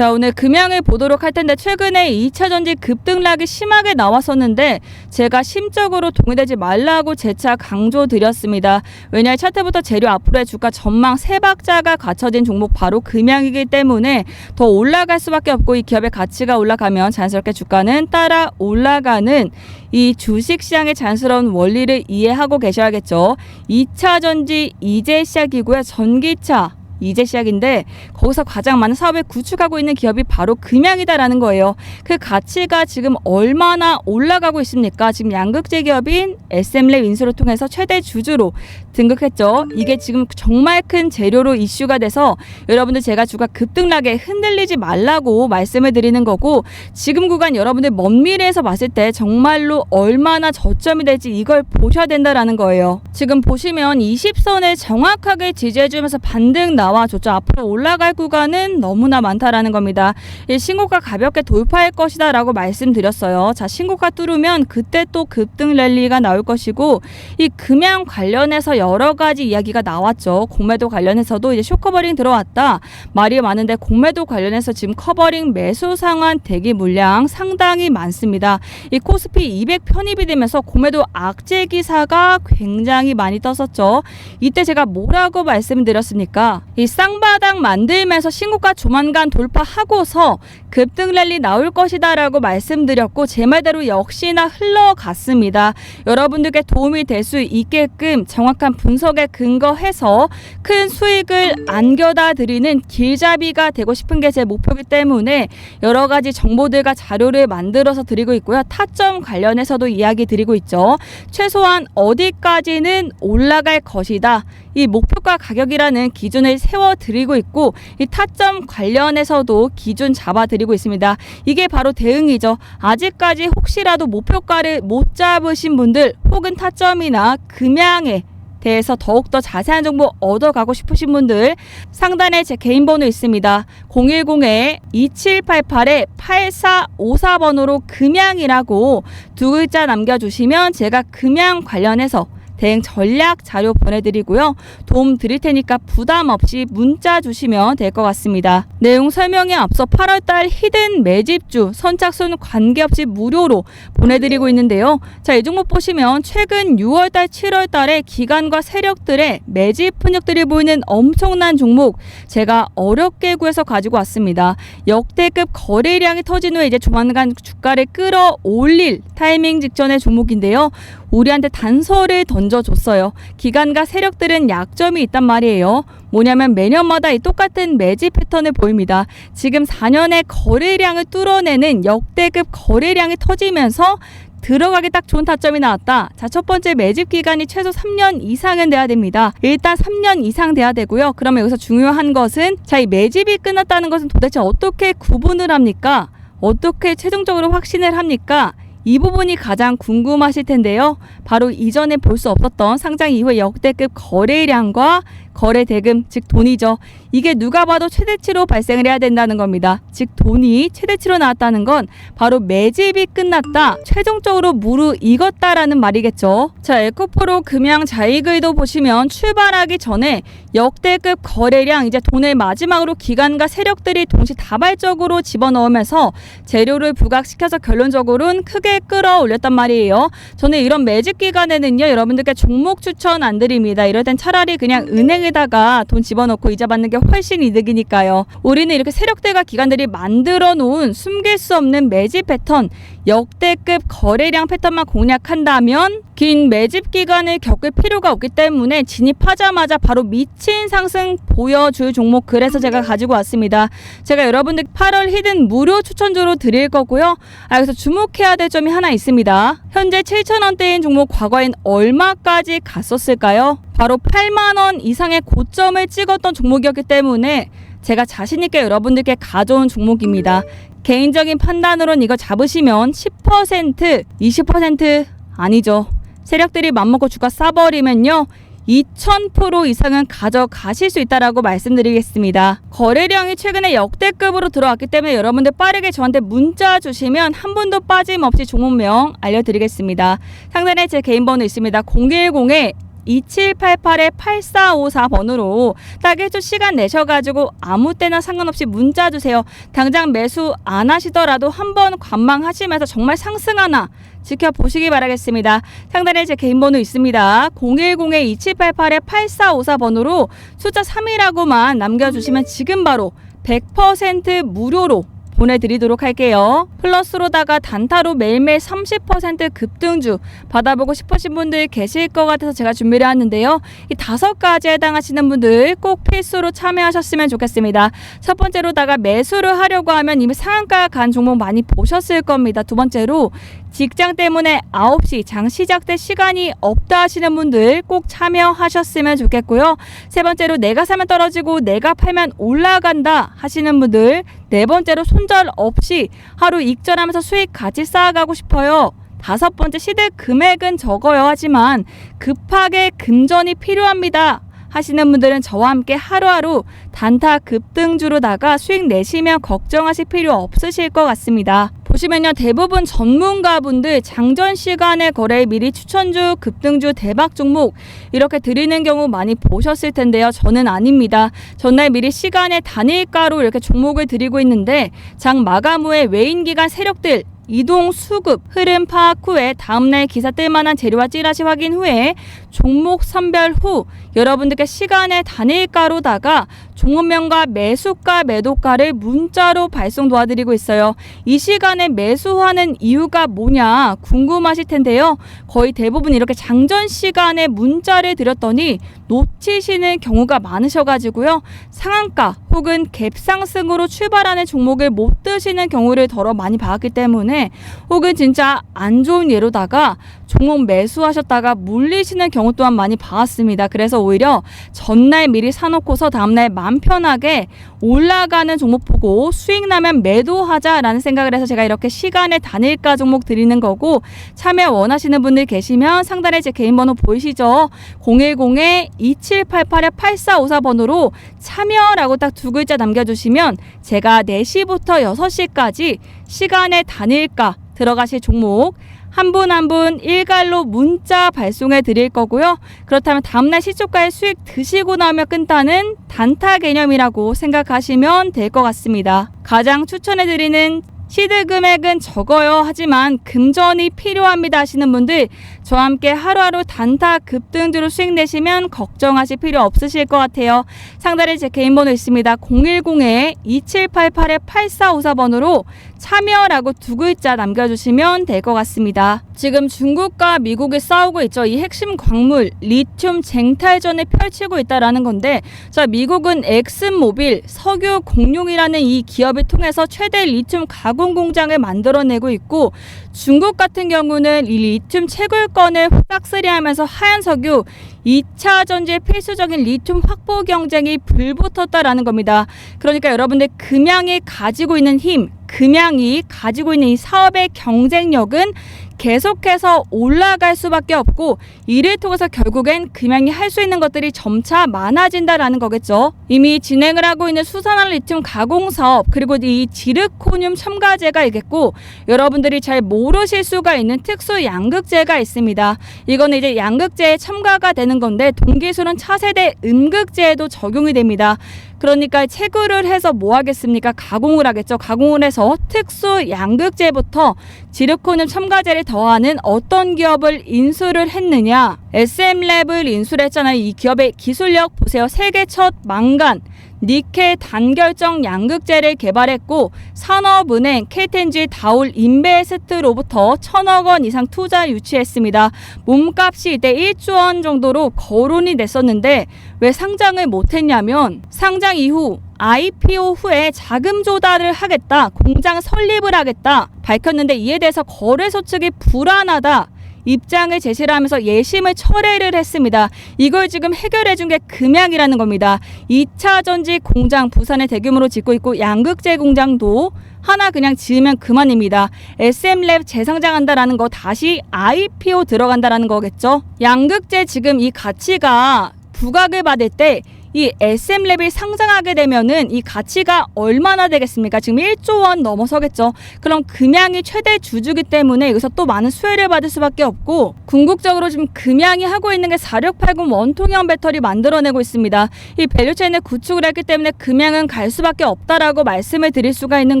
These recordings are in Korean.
자, 오늘 금양을 보도록 할 텐데 최근에 2차 전지 급등락이 심하게 나왔었는데 제가 심적으로 동의되지 말라고 재차 강조드렸습니다. 왜냐하면 차트부터 재료 앞으로의 주가 전망 세 박자가 갖춰진 종목 바로 금양이기 때문에 더 올라갈 수밖에 없고 이 기업의 가치가 올라가면 자연스럽게 주가는 따라 올라가는 이 주식시장의 자연스러운 원리를 이해하고 계셔야겠죠. 2차 전지 이제 시작이고요. 전기차 이제 시작인데 거기서 가장 많은 사업을 구축하고 있는 기업이 바로 금양이다라는 거예요. 그 가치가 지금 얼마나 올라가고 있습니까? 지금 양극재 기업인 SM랩 인수를 통해서 최대 주주로 등극했죠. 이게 지금 정말 큰 재료로 이슈가 돼서 여러분들 제가 주가 급등락에 흔들리지 말라고 말씀을 드리는 거고 지금 구간 여러분들 먼 미래에서 봤을 때 정말로 얼마나 저점이 될지 이걸 보셔야 된다라는 거예요. 지금 보시면 20선을 정확하게 지지해주면서 반등 나 와줬죠. 앞으로 올라갈 구간은 너무나 많다라는 겁니다. 이 신고가 가볍게 돌파할 것이다 라고 말씀드렸어요. 자 신고가 뚫으면 그때 또 급등 랠리가 나올 것이고 이 금양 관련해서 여러 가지 이야기가 나왔죠. 공매도 관련해서도 이제 쇼커버링 들어왔다. 말이 많은데 공매도 관련해서 지금 커버링 매수 상환 대기 물량 상당히 많습니다. 이 코스피 200 편입이 되면서 공매도 악재 기사가 굉장히 많이 떴었죠. 이때 제가 뭐라고 말씀드렸습니까? 이 쌍바닥 만들면서 신고가 조만간 돌파하고서 급등 랠리 나올 것이다라고 말씀드렸고 제 말대로 역시나 흘러갔습니다. 여러분들께 도움이 될 수 있게끔 정확한 분석에 근거해서 큰 수익을 안겨다 드리는 길잡이가 되고 싶은 게 제 목표이기 때문에 여러 가지 정보들과 자료를 만들어서 드리고 있고요. 타점 관련해서도 이야기 드리고 있죠. 최소한 어디까지는 올라갈 것이다. 이 목표가 가격이라는 기준을 세워 드리고 있고 이 타점 관련해서도 기준 잡아 드리고 있습니다. 이게 바로 대응이죠. 아직까지 혹시라도 목표가를 못 잡으신 분들 혹은 타점이나 금양에 대해서 더욱더 자세한 정보 얻어가고 싶으신 분들 상단에 제 개인 번호 있습니다. 010-2788-8454번으로 금양이라고 두 글자 남겨주시면 제가 금양 관련해서 대응 전략 자료 보내드리고요. 도움 드릴 테니까 부담 없이 문자 주시면 될 것 같습니다. 내용 설명에 앞서 8월달 히든 매집주 선착순 관계없이 무료로 보내드리고 있는데요. 자, 이 종목 보시면 최근 6월달, 7월달에 기관과 세력들의 매집 흔적들이 보이는 엄청난 종목 제가 어렵게 구해서 가지고 왔습니다. 역대급 거래량이 터진 후에 이제 조만간 주가를 끌어올릴 타이밍 직전의 종목인데요. 우리한테 단서를 던져줬어요. 기관과 세력들은 약점이 있단 말이에요. 뭐냐면 매년마다 이 똑같은 매집 패턴을 보입니다. 지금 4년의 거래량을 뚫어내는 역대급 거래량이 터지면서 들어가기 딱 좋은 타점이 나왔다. 자, 첫 번째 매집 기간이 최소 3년 이상은 돼야 됩니다. 일단 3년 이상 돼야 되고요. 그러면 여기서 중요한 것은 자, 이 매집이 끝났다는 것은 도대체 어떻게 구분을 합니까? 어떻게 최종적으로 확신을 합니까? 이 부분이 가장 궁금하실 텐데요. 바로 이전에 볼 수 없었던 상장 이후의 역대급 거래량과 거래 대금, 즉 돈이죠. 이게 누가 봐도 최대치로 발생을 해야 된다는 겁니다. 즉 돈이 최대치로 나왔다는 건 바로 매집이 끝났다. 최종적으로 무르익었다라는 말이겠죠. 자, 에코프로 금양 자이글도 보시면 출발하기 전에 역대급 거래량 이제 돈을 마지막으로 기관과 세력들이 동시 다발적으로 집어넣으면서 재료를 부각시켜서 결론적으로는 크게 끌어올렸단 말이에요. 저는 이런 매집 기간에는요 여러분들께 종목 추천 안 드립니다. 이럴 땐 차라리 그냥 은행 에다가 돈 집어넣고 이자 받는 게 훨씬 이득이니까요. 우리는 이렇게 세력들과 기관들이 만들어 놓은 숨길 수 없는 매집 패턴 역대급 거래량 패턴만 공략한다면 긴 매집 기간을 겪을 필요가 없기 때문에 진입하자마자 바로 미친 상승 보여줄 종목 그래서 제가 가지고 왔습니다. 제가 여러분들 8월 히든 무료 추천주로 드릴 거고요. 아, 여기서 주목해야 될 점이 하나 있습니다. 현재 7천원대인 종목 과거엔 얼마까지 갔었을까요? 바로 8만 원 이상의 고점을 찍었던 종목이었기 때문에 제가 자신 있게 여러분들께 가져온 종목입니다. 개인적인 판단으로는 이거 잡으시면 10%, 20% 아니죠. 세력들이 맘먹고 주가 싸버리면요. 2000% 이상은 가져가실 수 있다라고 말씀드리겠습니다. 거래량이 최근에 역대급으로 들어왔기 때문에 여러분들 빠르게 저한테 문자 주시면 한 분도 빠짐없이 종목명 알려드리겠습니다. 상단에 제 개인 번호 있습니다. 010에 2788-8454번으로 딱 1초 시간 내셔가지고 아무 때나 상관없이 문자 주세요. 당장 매수 안 하시더라도 한번 관망하시면서 정말 상승하나 지켜보시기 바라겠습니다. 상단에 제 개인 번호 있습니다. 010-2788-8454번으로 숫자 3이라고만 남겨주시면 지금 바로 100% 무료로 보내드리도록 할게요. 플러스로다가 단타로 매일매일 30% 급등주 받아보고 싶으신 분들 계실 것 같아서 제가 준비를 했는데요. 이 다섯 가지에 해당하시는 분들 꼭 필수로 참여하셨으면 좋겠습니다. 첫 번째로다가 매수를 하려고 하면 이미 상한가 간 종목 많이 보셨을 겁니다. 두 번째로 직장 때문에 9시 장 시작될 시간이 없다 하시는 분들 꼭 참여하셨으면 좋겠고요. 세 번째로 내가 사면 떨어지고 내가 팔면 올라간다 하시는 분들 네 번째로 손절 없이 하루 익절하면서 수익 같이 쌓아가고 싶어요. 다섯 번째 시드 금액은 적어요 하지만 급하게 금전이 필요합니다. 하시는 분들은 저와 함께 하루하루 단타 급등주로다가 수익 내시면 걱정하실 필요 없으실 것 같습니다. 보시면요 대부분 전문가분들 장전 시간에 거래 미리 추천주 급등주 대박 종목 이렇게 드리는 경우 많이 보셨을 텐데요. 저는 아닙니다. 전날 미리 시간에 단일가로 이렇게 종목을 드리고 있는데 장 마감 후에 외인 기간 세력들 이동 수급 흐름 파악 후에 다음날 기사 뜰 만한 재료와 찌라시 확인 후에 종목 선별 후 여러분들께 시간에 단일가로다가 종업명과 매수가 매도가를 문자로 발송 도와드리고 있어요. 이 시간에 매수하는 이유가 뭐냐 궁금하실 텐데요. 거의 대부분 이렇게 장전 시간에 문자를 드렸더니 놓치시는 경우가 많으셔가지고요. 상한가 혹은 갭상승으로 출발하는 종목을 못 드시는 경우를 더러 많이 봤기 때문에 혹은 진짜 안 좋은 예로다가 종목 매수하셨다가 물리시는 경우 또한 많이 봐왔습니다. 그래서 오히려 전날 미리 사놓고서 다음날 마음 편하게 올라가는 종목 보고 수익 나면 매도하자라는 생각을 해서 제가 이렇게 시간에 단일가 종목 드리는 거고 참여 원하시는 분들 계시면 상단에 제 개인 번호 보이시죠? 010-2788-8454번으로 참여라고 딱 두 글자 남겨주시면 제가 4시부터 6시까지 시간에 단일 가 들어가실 종목 한 분 한 분 일괄로 문자 발송해 드릴 거고요. 그렇다면 다음날 시초가의 수익 드시고 나면 끝나는 단타 개념이라고 생각하시면 될 것 같습니다. 가장 추천해 드리는 시드 금액은 적어요. 하지만 금전이 필요합니다 하시는 분들 저와 함께 하루하루 단타 급등주로 수익 내시면 걱정하실 필요 없으실 것 같아요. 상단에 제 개인 번호 있습니다. 010-2788-8454번으로 참여라고 두 글자 남겨주시면 될 것 같습니다. 지금 중국과 미국이 싸우고 있죠. 이 핵심 광물 리튬 쟁탈전을 펼치고 있다라는 건데, 자 미국은 엑슨모빌 석유 공룡이라는 이 기업을 통해서 최대 리튬 가공 공장을 만들어내고 있고, 중국 같은 경우는 이 리튬 채굴권을 싹쓸이하면서 하얀 석유 2차 전지의 필수적인 리튬 확보 경쟁이 불붙었다라는 겁니다. 그러니까 여러분들 금양이 가지고 있는 힘, 금양이 가지고 있는 이 사업의 경쟁력은 계속해서 올라갈 수밖에 없고 이를 통해서 결국엔 금양이 할 수 있는 것들이 점차 많아진다라는 거겠죠. 이미 진행을 하고 있는 수산화 리튬 가공 사업 그리고 이 지르코늄 첨가제가 있겠고 여러분들이 잘 모르실 수가 있는 특수 양극재가 있습니다. 이거는 이제 양극재에 첨가가 되는 건데 동기술은 차세대 음극재에도 적용이 됩니다. 그러니까 채굴을 해서 뭐 하겠습니까? 가공을 하겠죠. 가공을 해서 특수 양극재부터 지르코늄 첨가제를 더하는 어떤 기업을 인수를 했느냐? SM랩을 인수를 했잖아요. 이 기업의 기술력 보세요. 세계 첫 망간 니켈 단결정 양극재를 개발했고 산업은행, KTNG, 다울, 인베스트로부터 천억 원 이상 투자 유치했습니다. 몸값이 이때 1조 원 정도로 거론이 됐었는데 왜 상장을 못했냐면 상장 이후 IPO 후에 자금 조달을 하겠다, 공장 설립을 하겠다 밝혔는데 이에 대해서 거래소 측이 불안하다. 입장을 제시를 하면서 예심을 철회를 했습니다. 이걸 지금 해결해 준 게 금양이라는 겁니다. 2차 전지 공장 부산에 대규모로 짓고 있고 양극재 공장도 하나 그냥 지으면 그만입니다. SM랩 재상장한다라는 거 다시 IPO 들어간다라는 거겠죠. 양극재 지금 이 가치가 부각을 받을 때 이 SM랩이 상장하게 되면은 이 가치가 얼마나 되겠습니까? 지금 1조 원 넘어서겠죠. 그럼 금양이 최대 주주기 때문에 여기서 또 많은 수혜를 받을 수밖에 없고 궁극적으로 지금 금양이 하고 있는 게 4680 원통형 배터리 만들어내고 있습니다. 이 밸류체인을 구축을 했기 때문에 금양은 갈 수밖에 없다라고 말씀을 드릴 수가 있는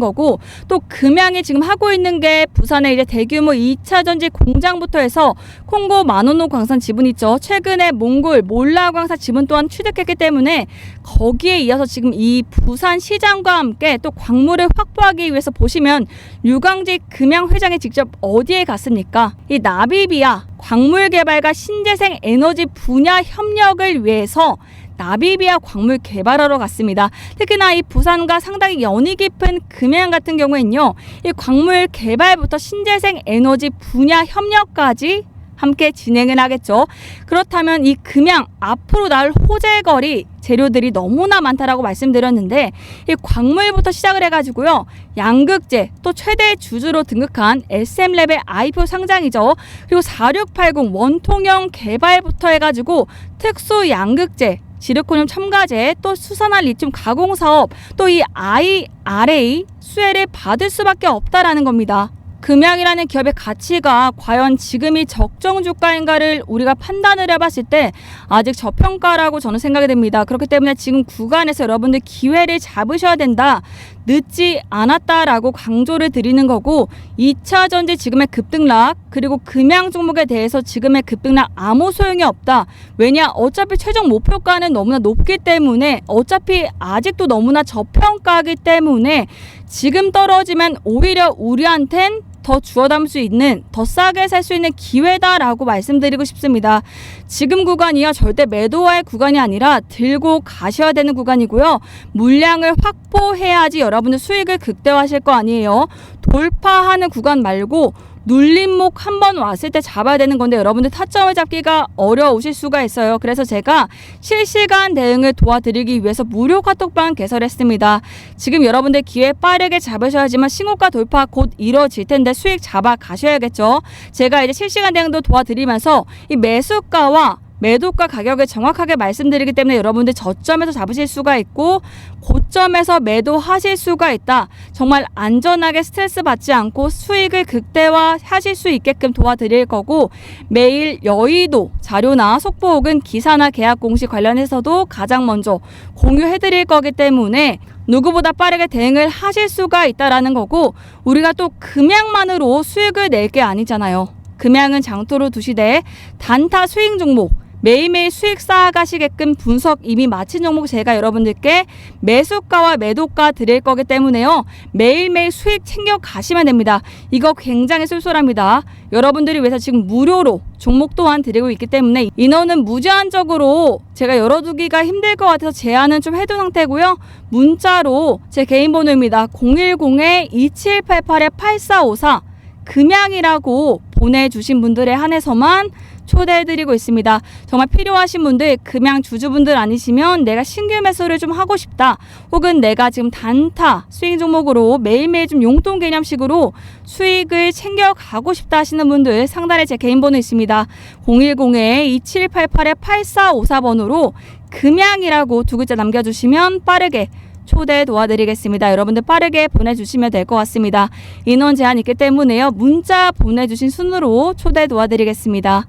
거고 또 금양이 지금 하고 있는 게 부산에 이제 대규모 2차 전지 공장부터 해서 콩고 마노노 광산 지분 있죠. 최근에 몽골 몰라 광산 지분 또한 취득했기 때문에 거기에 이어서 지금 이 부산 시장과 함께 또 광물을 확보하기 위해서 보시면 유광지 금양 회장이 직접 어디에 갔습니까? 이 나비비아 광물 개발과 신재생 에너지 분야 협력을 위해서 나비비아 광물 개발하러 갔습니다. 특히나 이 부산과 상당히 연이 깊은 금양 같은 경우에는요, 이 광물 개발부터 신재생 에너지 분야 협력까지 함께 진행을 하겠죠. 그렇다면 이 금양 앞으로 나올 호재거리 재료들이 너무나 많다라고 말씀드렸는데 이 광물부터 시작을 해가지고요 양극재 또 최대 주주로 등극한 SM랩의 IPO 상장이죠 그리고 4680 원통형 개발부터 해가지고 특수 양극재 지르코늄 첨가제 또 수산화 리튬 가공 사업 또 이 IRA 수혜를 받을 수밖에 없다라는 겁니다. 금양이라는 기업의 가치가 과연 지금이 적정 주가인가를 우리가 판단을 해봤을 때 아직 저평가라고 저는 생각이 됩니다. 그렇기 때문에 지금 구간에서 여러분들 기회를 잡으셔야 된다. 늦지 않았다라고 강조를 드리는 거고 2차 전지 지금의 급등락 그리고 금양 종목에 대해서 지금의 급등락 아무 소용이 없다. 왜냐 어차피 최종 목표가는 너무나 높기 때문에 어차피 아직도 너무나 저평가이기 때문에 지금 떨어지면 오히려 우리한텐 더 주워 담을 수 있는 더 싸게 살 수 있는 기회다라고 말씀드리고 싶습니다. 지금 구간이요 절대 매도할 구간이 아니라 들고 가셔야 되는 구간이고요. 물량을 확보해야지 여러분들 수익을 극대화하실 거 아니에요. 돌파하는 구간 말고 눌림목 한 번 왔을 때 잡아야 되는 건데 여러분들 타점을 잡기가 어려우실 수가 있어요. 그래서 제가 실시간 대응을 도와드리기 위해서 무료 카톡방 개설했습니다. 지금 여러분들 기회 빠르게 잡으셔야지만 신고가 돌파 곧 이뤄질 텐데 수익 잡아 가셔야겠죠. 제가 이제 실시간 대응도 도와드리면서 이 매수가와 매도가 가격을 정확하게 말씀드리기 때문에 여러분들 저점에서 잡으실 수가 있고 고점에서 매도하실 수가 있다. 정말 안전하게 스트레스 받지 않고 수익을 극대화 하실 수 있게끔 도와드릴 거고 매일 여의도 자료나 속보 혹은 기사나 계약 공시 관련해서도 가장 먼저 공유해 드릴 거기 때문에 누구보다 빠르게 대응을 하실 수가 있다라는 거고 우리가 또 금양만으로 수익을 낼 게 아니잖아요. 금양은 장토로 두시되 단타 수익 종목 매일매일 수익 쌓아가시게끔 분석 이미 마친 종목 제가 여러분들께 매수가와 매도가 드릴 거기 때문에요. 매일매일 수익 챙겨 가시면 됩니다. 이거 굉장히 쏠쏠합니다. 여러분들이 위해서 지금 무료로 종목 또한 드리고 있기 때문에 인원은 무제한적으로 제가 열어두기가 힘들 것 같아서 제한은 좀 해둔 상태고요. 문자로 제 개인 번호입니다. 010-2788-8454 금양이라고 보내주신 분들에 한해서만 초대해드리고 있습니다. 정말 필요하신 분들, 금양 주주분들 아니시면 내가 신규 매수를 좀 하고 싶다. 혹은 내가 지금 단타 수익 종목으로 매일매일 좀 용돈 개념식으로 수익을 챙겨가고 싶다 하시는 분들 상단에 제 개인 번호 있습니다. 010-2788-8454번으로 금양이라고 두 글자 남겨주시면 빠르게 초대 도와드리겠습니다. 여러분들 빠르게 보내주시면 될 것 같습니다. 인원 제한 있기 때문에요. 문자 보내주신 순으로 초대 도와드리겠습니다.